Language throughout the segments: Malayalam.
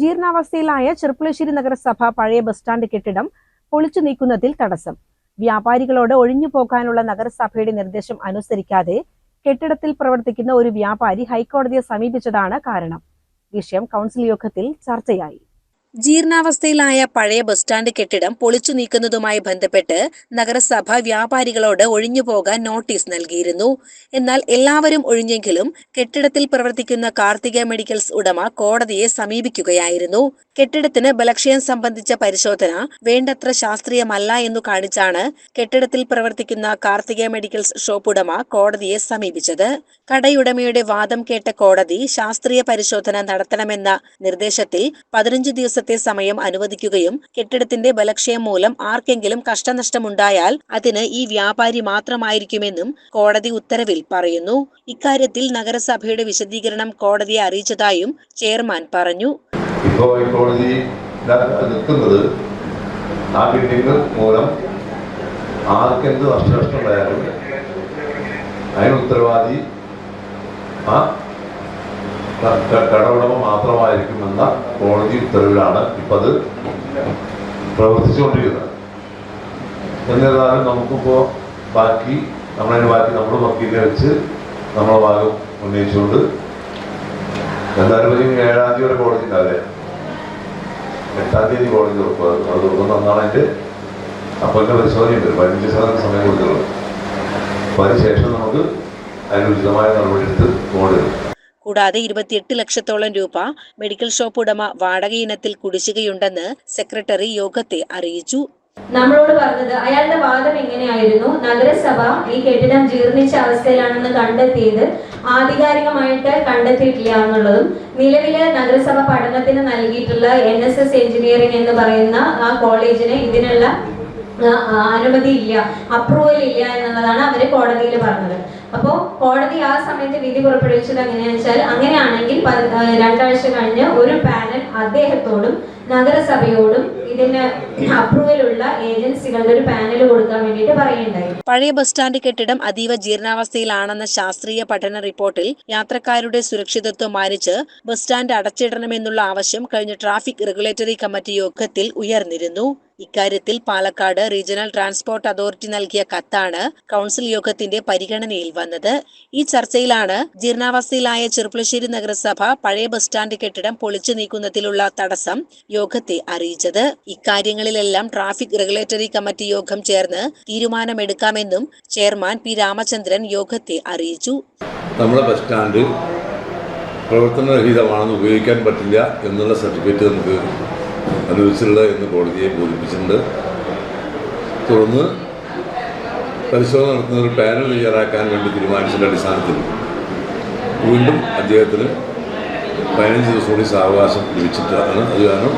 ജീർണാവസ്ഥയിലായ ചെർപ്പുളശ്ശേരി നഗരസഭ പഴയ ബസ് സ്റ്റാൻഡ് കെട്ടിടം പൊളിച്ചു നീക്കുന്നതിൽ തടസ്സം. വ്യാപാരികളോട് ഒഴിഞ്ഞു പോകാനുള്ള നഗരസഭയുടെ നിർദ്ദേശം അനുസരിക്കാതെ കെട്ടിടത്തിൽ പ്രവർത്തിക്കുന്ന ഒരു വ്യാപാരി ഹൈക്കോടതിയെ സമീപിച്ചതാണ് കാരണം. വിഷയം കൗൺസിൽ യോഗത്തിൽ ചർച്ചയായി. ജീർണാവസ്ഥയിലായ പഴയ ബസ് സ്റ്റാൻഡ് കെട്ടിടം പൊളിച്ചു നീക്കുന്നതുമായി ബന്ധപ്പെട്ട് നഗരസഭ വ്യാപാരികളോട് ഒഴിഞ്ഞു പോകാൻ നോട്ടീസ് നൽകിയിരുന്നു. എന്നാൽ എല്ലാവരും ഒഴിഞ്ഞെങ്കിലും കെട്ടിടത്തിൽ പ്രവർത്തിക്കുന്ന കാർത്തിക മെഡിക്കൽസ് ഉടമ കോടതിയെ സമീപിക്കുകയായിരുന്നു. കെട്ടിടത്തിന് ബലക്ഷയം സംബന്ധിച്ച പരിശോധന വേണ്ടത്ര ശാസ്ത്രീയമല്ല എന്നു കാണിച്ചാണ് കെട്ടിടത്തിൽ പ്രവർത്തിക്കുന്ന കാർത്തിക മെഡിക്കൽസ് ഷോപ്പ് ഉടമ കോടതിയെ സമീപിച്ചത്. കടയുടമയുടെ വാദം കേട്ട കോടതി ശാസ്ത്രീയ പരിശോധന നടത്തണമെന്ന നിർദ്ദേശത്തിൽ പതിനഞ്ച് ദിവസത്തെ സമയം അനുവദിക്കുകയും കെട്ടിടത്തിന്റെ ബലക്ഷയം മൂലം ആർക്കെങ്കിലും കഷ്ടനഷ്ടമുണ്ടായാൽ അതിന് ഈ വ്യാപാരി മാത്രമായിരിക്കുമെന്നും കോടതി ഉത്തരവിൽ പറയുന്നു. ഇക്കാര്യത്തിൽ നഗരസഭയുടെ വിശദീകരണം കോടതിയെ അറിയിച്ചതായും ചെയർമാൻ പറഞ്ഞു. ഇപ്പോൾ കോടതി ആർക്കെന്ത് നഷ്ടനഷ്ടമുണ്ടായാലും അതിന് ഉത്തരവാദി ആ ക- ക- കടയുടമ മാത്രമായിരിക്കുമെന്ന കോടതി ഉത്തരവിലാണ് ഇപ്പം അത് പ്രവർത്തിച്ചുകൊണ്ടിരിക്കുന്നത്. എന്നിരുന്നാലും നമുക്കിപ്പോൾ ബാക്കി നമ്മളതിന് ബാക്കി നമ്മൾ വക്കീലിനെ വെച്ച് നമ്മളെ ഭാഗം ഉന്നയിച്ചുകൊണ്ട് എന്തായാലും ഏഴാം തീയതി വരെ കോടതി ഉണ്ടാവില്ലേ? എട്ടാം തീയതി കോടതി തുറക്കും. അത് തുറക്കുന്ന അന്നാണ് അതിന്റെ അപ്പോഴത്തെ പരിശോധനയുണ്ട് പതിനഞ്ച് ശതമാനം സമയം കൊടുത്തുള്ളൂ അപ്പോൾ അതിനുശേഷം നമുക്ക് അതിന് ഉചിതമായ നടപടി എടുത്ത് പോകേണ്ടി കൂടാതെ ഇരുപത്തിയെട്ട് ലക്ഷത്തോളം രൂപ മെഡിക്കൽ ഷോപ്പ് ഉടമ വാടക ഇനത്തിൽ കുടിശ്ശികയുണ്ടെന്ന് സെക്രട്ടറി യോഗത്തെ അറിയിച്ചു. നമ്മളോട് പറഞ്ഞത് അയാളുടെ വാദം എങ്ങനെയായിരുന്നു? നഗരസഭ ഈ കെട്ടിടം ജീർണിച്ച അവസ്ഥയിലാണെന്ന് കണ്ടെത്തിയത് ആധികാരികമായിട്ട് കണ്ടെത്തിയിട്ടില്ല എന്നുള്ളതും നിലവിലെ നഗരസഭ പഠനത്തിന് നൽകിയിട്ടുള്ള എൻ എസ് എസ് എഞ്ചിനീയറിംഗ് എന്ന് പറയുന്ന ആ കോളേജിന് ഇതിനുള്ള അനുമതി ഇല്ല അപ്രൂവൽ ഇല്ല എന്നുള്ളതാണ് അവർ കോടതിയിൽ പറഞ്ഞത്. അപ്പോ കോടതി ആ സമയത്ത് വിധി പുറപ്പെടുവിച്ചത് എങ്ങനെയാണെന്ന് വെച്ചാൽ അങ്ങനെയാണെങ്കിൽ രണ്ടാഴ്ച കഴിഞ്ഞ് ഒരു പാനൽ അദ്ദേഹത്തോടും നഗരസഭയോടും ഇതിന് അപ്രൂവലുള്ള ഏജൻസികളുടെ ഒരു പാനൽ കൊടുക്കാൻ വേണ്ടിയിട്ട് പറയുണ്ടായി പഴയ ബസ് സ്റ്റാൻഡ് കെട്ടിടം അതീവ ജീർണാവസ്ഥയിലാണെന്ന ശാസ്ത്രീയ പഠന റിപ്പോർട്ടിൽ യാത്രക്കാരുടെ സുരക്ഷിതത്വം മാനിച്ച് ബസ് സ്റ്റാൻഡ് അടച്ചിടണമെന്നുള്ള ആവശ്യം കഴിഞ്ഞ ട്രാഫിക് റെഗുലേറ്ററി കമ്മിറ്റി യോഗത്തിൽ ഉയർന്നിരുന്നു. ഇക്കാര്യത്തിൽ പാലക്കാട് റീജിയണൽ ട്രാൻസ്പോർട്ട് അതോറിറ്റി നൽകിയ കത്താണ് കൗൺസിൽ യോഗത്തിന്റെ പരിഗണനയിൽ വന്നത്. ഈ ചർച്ചയിലാണ് ജീർണാവസ്ഥയിലായ ചെറുപ്പുളശ്ശേരി നഗരസഭ പഴയ ബസ് സ്റ്റാൻഡ് കെട്ടിടം പൊളിച്ചു നീക്കുന്നതിലുള്ള തടസ്സം യോഗത്തെ അറിയിച്ചത്. ഇക്കാര്യങ്ങളിലെല്ലാം ട്രാഫിക് റെഗുലേറ്ററി കമ്മിറ്റി യോഗം ചേർന്ന് തീരുമാനമെടുക്കാമെന്നും ചെയർമാൻ പി രാമചന്ദ്രൻ യോഗത്തെ അറിയിച്ചു. നമ്മുടെ ബസ് സ്റ്റാൻഡ് പ്രവർത്തനരഹിതമാണെന്ന് ഉപയോഗിക്കാൻ പറ്റില്ല എന്നുള്ള സർട്ടിഫിക്കറ്റ് നമുക്ക് അനുവദിച്ചിട്ടുള്ളത് എന്ന് കോടതിയെ ബോധിപ്പിച്ചിട്ടുണ്ട്. തുടർന്ന് പരിശോധന നടത്തുന്ന ഒരു പാനൽ തയ്യാറാക്കാൻ വേണ്ടി തീരുമാനിച്ചതിന്റെ അടിസ്ഥാനത്തിൽ വീണ്ടും അദ്ദേഹത്തിന് പതിനഞ്ച് ദിവസം കൂടി സാവകാശം ലഭിച്ചിട്ടാണ്. അത് കാരണം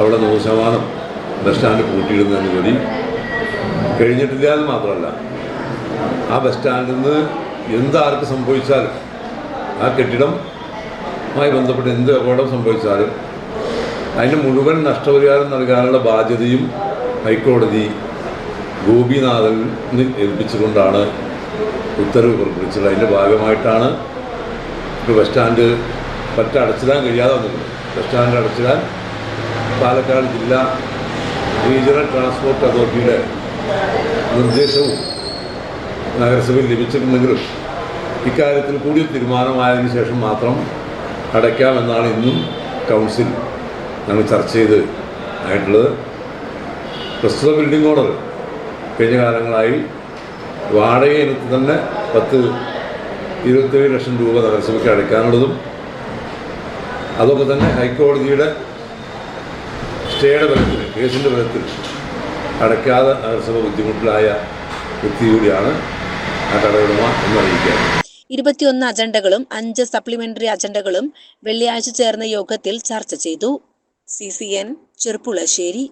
അവിടെ നൂറ് ശതമാനം ബസ് സ്റ്റാൻഡ് പൂട്ടിയിടുന്നതിന് കൂടി കഴിഞ്ഞിട്ടില്ല എന്ന് മാത്രമല്ല ആ ബസ് സ്റ്റാൻഡിൽ നിന്ന് എന്താർക്ക് സംഭവിച്ചാലും ആ കെട്ടിടമായി ബന്ധപ്പെട്ട് എന്ത് അപകടം സംഭവിച്ചാലും അതിന് മുഴുവൻ നഷ്ടപരിഹാരം നൽകാനുള്ള ബാധ്യതയും ഹൈക്കോടതി ഗോപിനാഥന് ഏൽപ്പിച്ചുകൊണ്ടാണ് ഉത്തരവ് പുറപ്പെടുവിച്ചത്. അതിന്റെ ഭാഗമായിട്ടാണ് ബസ് സ്റ്റാൻഡ് പറ്റ അടച്ചിടാൻ കഴിയാതെ വന്നത് ബസ് സ്റ്റാൻഡ് അടച്ചിടാൻ പാലക്കാട് ജില്ലാ റീജിയണൽ ട്രാൻസ്പോർട്ട് അതോറിറ്റിയുടെ നിർദ്ദേശവും നഗരസഭയിൽ ലഭിച്ചിട്ടുണ്ടെങ്കിലും ഇക്കാര്യത്തിൽ കൂടി തീരുമാനമായതിനു ശേഷം മാത്രം അടയ്ക്കാമെന്നാണ് ഇന്നും കൗൺസിൽ ഞങ്ങൾ ചർച്ച ചെയ്ത് ആയിട്ടുള്ളത്. പ്രസ്തുത ബിൽഡിംഗ് ഓർഡർ കഴിഞ്ഞ കാലങ്ങളായി വാടക ഇനത്തിൽ തന്നെ പത്ത് ഇരുപത്തേഴ് ലക്ഷം രൂപ നഗരസഭയ്ക്ക് അടയ്ക്കാനുള്ളതും അതൊക്കെ തന്നെ ഹൈക്കോടതിയുടെ സ്റ്റേയുടെ ബലത്തിൽ കേസിന്റെ ബലത്തിൽ അടയ്ക്കാതെ നഗരസഭ ബുദ്ധിമുട്ടിലായ വ്യക്തി കൂടിയാണ് ആ കടയുടമ എന്നറിയിക്കുക ഇരുപത്തിയൊന്ന് അജണ്ടകളും അഞ്ച് സപ്ലിമെന്ററി അജണ്ടകളും വെള്ളിയാഴ്ച ചേർന്ന യോഗത്തിൽ ചർച്ച ചെയ്തു. C C N Cherpulassery.